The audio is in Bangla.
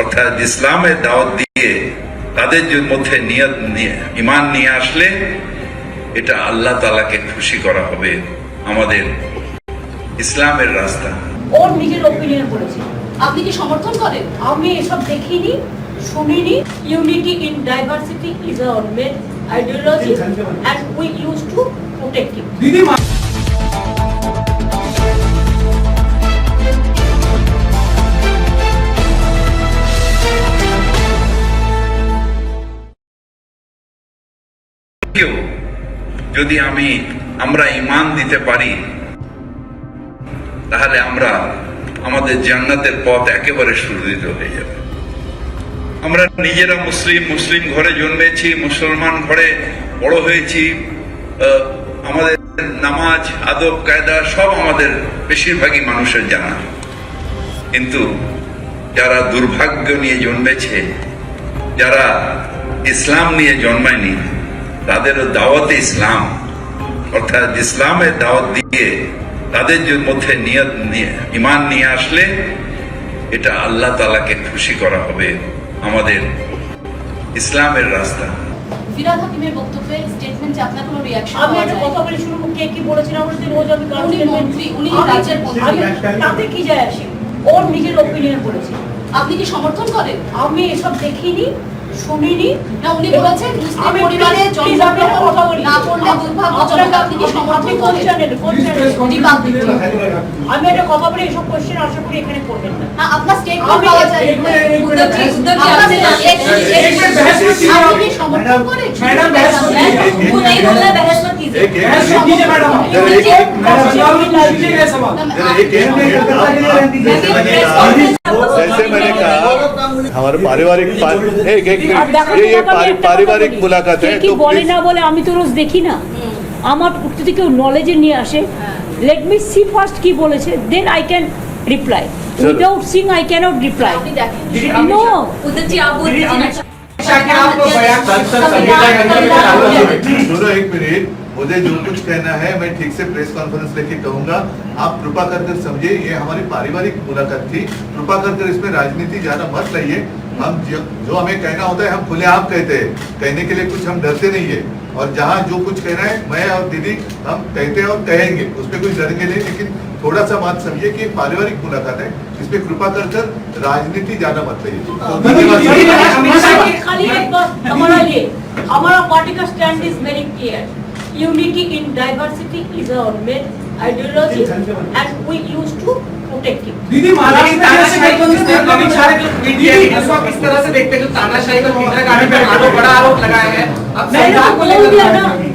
অর্থাৎ ইসলামের দাওয়াত দিয়ে তাদের মধ্যে নিয়ত নিয়ে ইমান নিয়ে আসলে এটা আল্লাহ তালাকে খুশি করা হবে আমাদের ইসলামের রাস্তা। ওর নিজের ওপিনিয়ন বলেছে। আপনি কি সমর্থন করেন? আমি এসব দেখিনি শুনিনি। Unity in diversity is our main ideology and we use to protect it কেউ যদি আমি, আমরা ইমান দিতে পারি, তাহলে আমরা আমাদের জান্নাতের পথ একেবারে সুদৃঢ় হয়ে যাবে। আমরা নিজেরা মুসলিম মুসলিম ঘরে জন্মেছি, মুসলমান ঘরে বড় হয়েছি আমাদের নামাজ, আদব, কায়দা সব আমাদের বেশিরভাগই মানুষের জানা। কিন্তু যারা দুর্ভাগ্য নিয়ে জন্মেছে, যারা ইসলাম নিয়ে জন্মায়নি তাদেরও দাওয়াতে ইসলাম। অর্থাৎ ইসলামের দাওয়াত দিয়ে তাদের যে মধ্যে নিয়ত নিয়ে ইমান নিয়ে আসলে এটা আল্লাহ তালাকে খুশি করা হবে আমাদের ইসলামের রাস্তা। ফিরাদ হাকিমের বক্তব্যে স্টেটমেন্টে আপনার কোনো রিয়াকশন আমি একটা কথা বলি শুরু কে কি বলেছেন? আমার যদি রোজ আমি গান উনি মন্ত্রী, উনি রাজ্যের মন্ত্রী। তাতে কি যায় আসে? ওর নিজের ওপিনিয়ন বলেছে। আপনি কি সমর্থন করেন? আমি এসব দেখিনি। শুনিনি না উনি এবং বলেছেন মুসলিম আমি পরিবারে please- please আমি একটা কথা বলি। না করলে দুর্ভাগ্যজনক আপনি কি সমর্থন আপনি কোন করেন চ্যানেল কোন চ্যানেল রিপাবলিক আমি একটা কথা বলি এসব কোশ্চেন আশা করি এখানে করবেন না না আপনার স্টেটমেন্ট আমি- পাওয়া যায় एक मिनट, एक मिनट, উদ্ধবজি, एक मिनट, আপনার एक मिनट, statement- एक मिनट, बहस मत कीजिए আপনি কি आप। সমর্থন করেন मैडम, बहस मत हमारे पारिवारिक पा- एक एक আর দেখো मिनट ये ये তোমাকে আমি पारि- একটা কথা पारिवारिक বলি। मुलाकात কে है কি तो বলে please- না বলে আমি তো রোজ দেখি না আমার যদি কেউ নলেজে নিয়ে আসে লেট মি সি ফার্স্ট কি বলেছে দেন আই ক্যান রিপ্লাই চলো। Without seeing I can't reply আপনি দেখেন दीदी, अमित नो उद्धव जी आप दीदी, के मुझे जो कुछ कहना है मैं ठीक से प्रेस कॉन्फ्रेंस लेके कहूँगा। आप कृपा कर कर समझिए ये हमारी पारिवारिक मुलाकात थी। कृपा कर कर इसमें राजनीति ज़्यादा मत लाइए। हम जो, जो हमें कहना होता है हम खुलेआम कहते हैं। कहने के लिए कुछ हम डरते नहीं है। और जहाँ जो कुछ कहना है मैं और दीदी हम कहते हैं और कहेंगे। उसमें कुछ डरेंगे नहीं लेकिन थोड़ा सा बात समझिए कि पारिवारिक मुलाकात है। इसमें कृपा कर कर राजनीति ज़्यादा मत खाली हमारा लिए हमारा पार्टी का stand is very clear Unity in diversity is our main ideology and we used to protect it. दीदी किस तरह से देखते हैं जो तानाशाही का बड़ा आरोप लगाया है अब